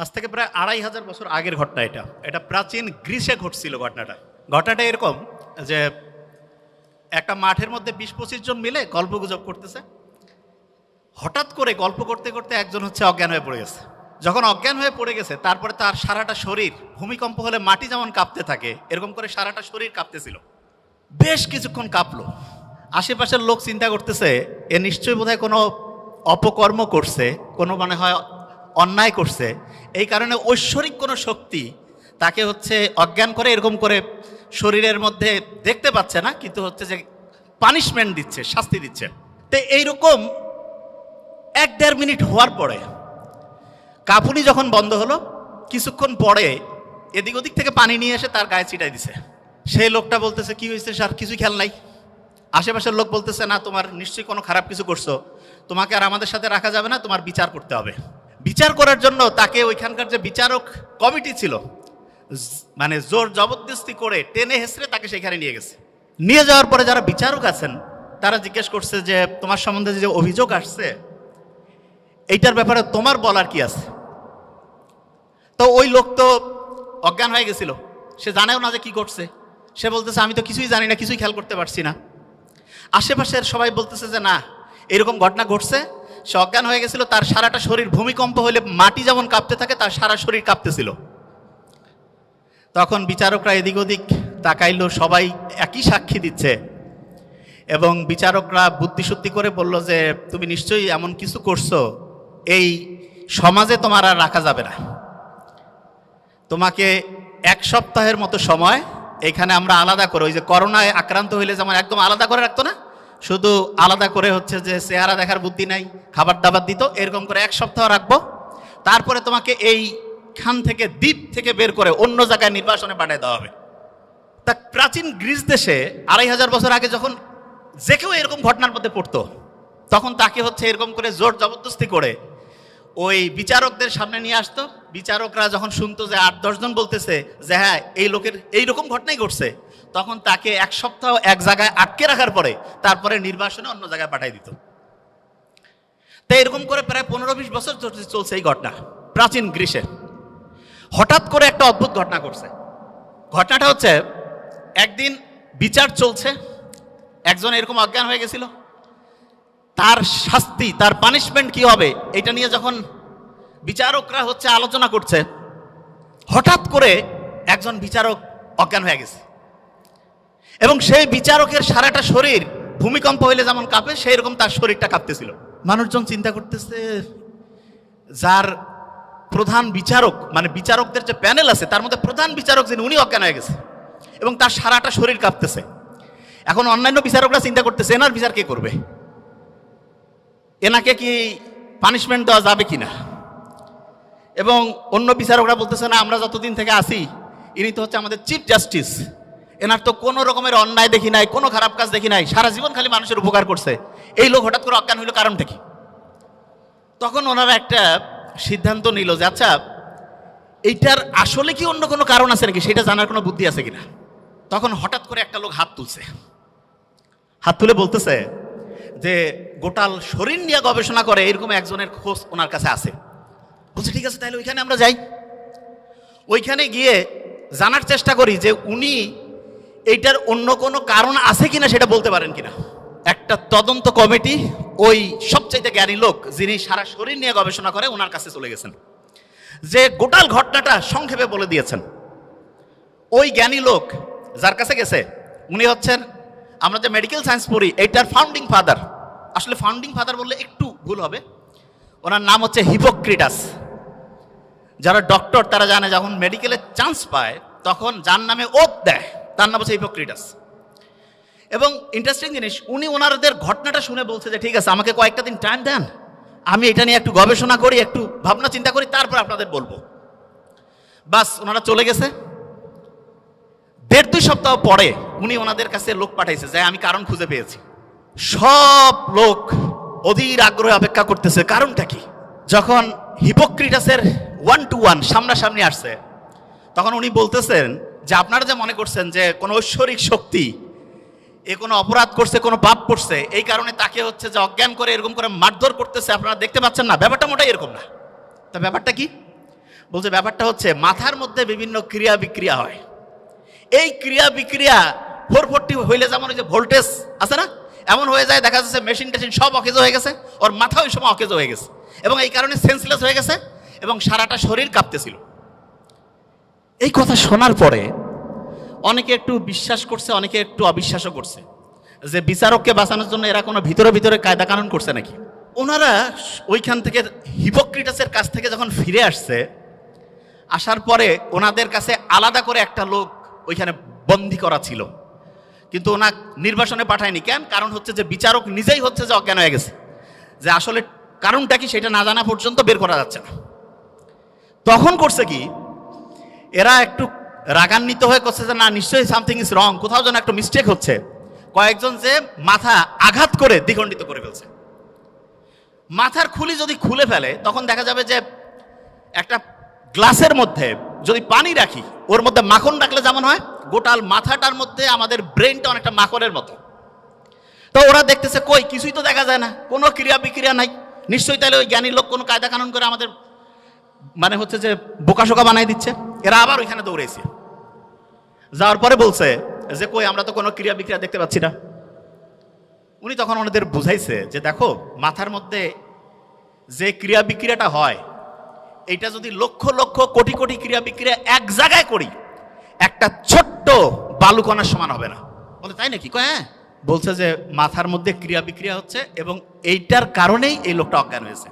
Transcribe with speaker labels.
Speaker 1: আজ থেকে প্রায় আড়াই হাজার বছর আগের ঘটনা এটা। এটা প্রাচীন গ্রিসে ঘটছিল ঘটনাটা। ঘটনাটা এরকম যে একটা মাঠের মধ্যে বিশ পঁচিশ জন মিলে গল্প গুজব করতেছে। হঠাৎ করে গল্প করতে করতে একজন হচ্ছে অজ্ঞান হয়ে পড়ে গেছে। যখন অজ্ঞান হয়ে পড়ে গেছে, তারপরে তার সারাটা শরীর ভূমিকম্প হলে মাটি যেমন কাঁপতে থাকে, এরকম করে সারাটা শরীর কাঁপতেছিল। বেশ কিছুক্ষণ কাঁপলো। আশেপাশের লোক চিন্তা করতেছে, এ নিশ্চয়ই বোধহয় কোনো অপকর্ম করছে, কোনো মানে হয় অন্যায় করছে, এই কারণে ঐশ্বরিক কোনো শক্তি তাকে হচ্ছে অজ্ঞান করে এরকম করে শরীরের মধ্যে দেখতে পাচ্ছে না, কিন্তু হচ্ছে যে পানিশমেন্ট দিচ্ছে, শাস্তি দিচ্ছে। তো এইরকম এক দেড় মিনিট হওয়ার পরে কাপুনি যখন বন্ধ হলো, কিছুক্ষণ পরে এদিক ওদিক থেকে পানি নিয়ে এসে তার গায়ে ছিটাই দিছে। সেই লোকটা বলতেছে, কি হয়েছে স্যার? কিছুই খেয়াল নাই? আশেপাশের লোক বলতেছে, না, তোমার নিশ্চয়ই কোনো খারাপ কিছু করছ। তোমাকে আর আমাদের সাথে রাখা যাবে না, তোমার বিচার করতে হবে। বিচার করার জন্য তাকে ওইখানকার যে বিচারক কমিটি ছিল মানে জোর জবরদস্তি করে টেনে হেসড়ে তাকে সেখানে নিয়ে গেছে। নিয়ে যাওয়ার পরে যারা বিচারক আছেন, তারা জিজ্ঞেস করছে যে, তোমার সম্বন্ধে যে অভিযোগ আসছে, এইটার ব্যাপারে তোমার বলার কি আছে? তো ওই লোক তো অজ্ঞান হয়ে গেছিল। সে জানেও না যে কি করছে সে বলতেছে, আমি তো কিছুই জানি না, কিছুই খেয়াল করতে পারছি না। আশেপাশের সবাই বলতেছে যে, না, এরকম ঘটনা ঘটছে। সে অজ্ঞান হয়ে গেছিল, তার সারাটা শরীর ভূমিকম্প হলে মাটি যেমন কাঁপতে থাকে, তার সারা শরীর কাঁপতেছিল। তখন বিচারকরা এদিক ওদিক তাকাইল, সবাই একই সাক্ষী দিচ্ছে। এবং বিচারকরা বুদ্ধিশুদ্ধি করে বলল যে, তুমি নিশ্চয়ই এমন কিছু করছ, এই সমাজে তোমার আর রাখা যাবে না। তোমাকে এক সপ্তাহের মতো সময়, এখানে আমরা আলাদা করে। ওই যে করোনায় আক্রান্ত হইলে যেমন একদম আলাদা করে রাখতো না শুধু আলাদা করে হচ্ছে যে চেহারা দেখার বুদ্ধি নাই, খাবার দাবার দিত, এরকম করে এক সপ্তাহ রাখব। তারপরে তোমাকে এই খান থেকে দ্বীপ থেকে বের করে অন্য জায়গায় নির্বাসনে পাঠিয়ে দেওয়া হবে। তা প্রাচীন গ্রিস দেশে আড়াই হাজার বছর আগে যখন যে কেউ এরকম ঘটনার মধ্যে পড়তো, তখন তাকে হচ্ছে এরকম করে জোর জবরদস্তি করে ওই বিচারকদের সামনে নিয়ে আসতো। বিচারকরা যখন শুনতো যে আট দশজন বলতেছে যে হ্যাঁ এই লোকের এইরকম ঘটনাই ঘটছে, তখন তাকে এক সপ্তাহ এক জায়গায় আটকে রাখার পরে তারপরে নির্বাসনে অন্য জায়গায় পাঠিয়ে দিত। তো এরকম করে প্রায় পনেরো বিশ বছর চলছে- এই ঘটনা, প্রাচীন গ্রীষে হঠাৎ করে একটা অদ্ভুত ঘটনা ঘটছে। ঘটনাটা হচ্ছে, একদিন বিচার চলছে, একজন এরকম অজ্ঞান হয়ে গেছিল তার শাস্তি, তার পানিশমেন্ট কি হবে? এটা নিয়ে যখন বিচারকরা হচ্ছে আলোচনা করছে, হঠাৎ করে একজন বিচারক অজ্ঞান হয়ে গেছে। এবং সেই বিচারকের সারাটা শরীর ভূমিকম্প হইলে যেমন কাঁপে সেই রকম তার শরীরটা কাঁপতেছিল। মানুষজন চিন্তা করতেছে, যার প্রধান বিচারক মানে বিচারকদের যে প্যানেল আছে, তার মধ্যে প্রধান বিচারক যিনি, উনি অজ্ঞান হয়ে গেছে। এবং তার সারাটা শরীর কাঁপতেছে। এখন অন্যান্য বিচারকরা চিন্তা করতেছে, এনার বিচার কে করবে? এনাকে কি পানিশমেন্ট দেওয়া যাবে কি না এবং অন্য বিচারকরা বলতেছে, না, আমরা যতদিন থেকে আসি ইনি তো হচ্ছে আমাদের চিফ জাস্টিস এনার তো কোনো রকমের অন্যায় দেখি নাই, কোনো খারাপ কাজ দেখি নাই। সারা জীবন খালি মানুষের উপকার করছে। এই লোক হঠাৎ করে অজ্ঞান হইল কারণটা কি? তখন ওনারা একটা সিদ্ধান্ত নিল যে আচ্ছা এইটার আসলে কি অন্য কোনো কারণ আছে নাকি? সেটা জানার কোনো বুদ্ধি আছে কিনা? তখন হঠাৎ করে একটা লোক হাত তুলছে। হাত তুলে বলতেছে যে গোটাল শরীর নিয়ে গবেষণা করে, এরকম একজনের খোঁজ ওনার কাছে আছে। বলছে, ঠিক আছে, তাহলে ওইখানে আমরা যাই। ওইখানে গিয়ে জানার চেষ্টা করি যে উনি এইটার অন্য কোনো কারণ আছে কিনা সেটা বলতে পারেন কিনা। একটা তদন্ত কমিটি, ওই সবচাইতে জ্ঞানী লোক যিনি সারা শরীর নিয়ে গবেষণা করে, ওনার কাছে চলে গেছেন। যে গোটাল ঘটনাটা সংক্ষেপে বলে দিয়েছেন। ওই জ্ঞানী লোক যার কাছে গেছে, উনি হচ্ছেন আমরা যে মেডিকেল সায়েন্স পড়ি, এইটার ফাউন্ডিং ফাদার আসলে ফাউন্ডিং ফাদার বললে একটু ভুল হবে। ওনার নাম হচ্ছে হিপোক্রিটাস যারা ডক্টর তারা জানে যখন মেডিকেলে চান্স পায়, তখন যার নামে ওত দেয়, তার নাম হচ্ছে হিপোক্রিটাস এবং ইন্টারেস্টিং জিনিস, উনি ওনারদের ঘটনাটা শুনে বলছে যে, ঠিক আছে, আমাকে কয়েকটা দিন টাইম দেন। আমি এটা নিয়ে একটু গবেষণা করি, একটু ভাবনা চিন্তা করি, তারপর আপনাদের বলব। বাস, ওনারা চলে গেছে। দেড় দুই সপ্তাহ পরে উনি ওনাদের কাছে লোক পাঠাইছে, যে আমি কারণ খুঁজে পেয়েছি। সব লোক অধীর আগ্রহে অপেক্ষা করতেছে, কারণটা কি? যখন হিপোক্রিটাসের ওয়ান টু ওয়ান সামনাসামনি আসছে, তখন উনি বলতেছেন যে আপনারা যে মনে করছেন যে কোনো ঐশ্বরিক শক্তি, এ কোনো অপরাধ করছে, কোনো পাপ করছে, এই কারণে তাকে হচ্ছে যে অজ্ঞান করে এরকম করে মারধর করতেছে, আপনারা দেখতে পাচ্ছেন না, ব্যাপারটা মোটাই এরকম না। তা ব্যাপারটা কি? বলছে, ব্যাপারটা হচ্ছে, মাথার মধ্যে বিভিন্ন ক্রিয়া বিক্রিয়া হয়। এই ক্রিয়া বিক্রিয়া ফোর ফোরটি হইলে যেমন ওই যে ভোল্টেজ আছে না, এমন হয়ে যায়, দেখা যাচ্ছে মেশিন টেশিন সব অকেজ হয়ে গেছে, ওর মাথা ওই সময় অকেজ হয়ে গেছে। এবং এই কারণে সেন্সলেস হয়ে গেছে এবং সারাটা শরীর কাঁপতেছিল। এই কথা শোনার পরে অনেকে একটু বিশ্বাস করছে, অনেকে একটু অবিশ্বাসও করছে যে বিচারককে বাঁচানোর জন্য এরা কোনো ভিতরে ভিতরে কায়দা কানুন করছে নাকি। ওনারা ওইখান থেকে হিপোক্রিটাসের কাছ থেকে যখন ফিরে আসছে, আসার পরে ওনাদের কাছে আলাদা করে একটা লোক ওইখানে বন্দি করা ছিল। কিন্তু ওনা নির্বাসনে পাঠায়নি। কেন? কারণ হচ্ছে যে বিচারক নিজেই হচ্ছে যে অজ্ঞান হয়ে গেছে। যে আসলে কারণটা কি সেটা না জানা পর্যন্ত বের করা যাচ্ছে না। তখন করছে কি? এরা একটু রাগান্বিত হয়ে করছে যে, না, নিশ্চয়ই সামথিং ইজ রং কোথাও যেন একটু মিস্টেক হচ্ছে। কয়েকজন যে মাথা আঘাত করে দ্বিখণ্ডিত করে ফেলছে। মাথার খুলি যদি খুলে ফেলে, তখন দেখা যাবে যে একটা গ্লাসের মধ্যে যদি পানি রাখি, ওর মধ্যে মাখন রাখলে যেমন হয় গোটাল মাথাটার মধ্যে আমাদের ব্রেনটা অনেকটা মাখনের মতো। তো ওরা দেখতেছে, কই, কিছুই তো দেখা যায় না। কোনো ক্রিয়া বিক্রিয়া নাই। নিশ্চয়ই তাহলে ওই জ্ঞানী লোক কোনো কায়দা কানুন করে আমাদের মানে হচ্ছে যে, বোকাশোকা বানাই দিচ্ছে। এরা আবার ওইখানে দৌড়েছে। যাওয়ার পরে বলছে যে, কই, আমরা তো কোনো ক্রিয়া বিক্রিয়া দেখতে পাচ্ছি না। উনি তখন ওনাদের বুঝাইছে যে, দেখো, মাথার মধ্যে যে ক্রিয়া বিক্রিয়াটা হয় এটা যদি লক্ষ লক্ষ কোটি কোটি ক্রিয়া বিক্রিয়া এক জায়গায় করি একটা ছোট্ট বালুকণার সমান হবে না। বলে, তাই নাকি? কয় হ্যাঁ। বলছে যে, মাথার মধ্যে ক্রিয়া বিক্রিয়া হচ্ছে এবং এইটার কারণেই এই লোকটা অজ্ঞান হয়েছে।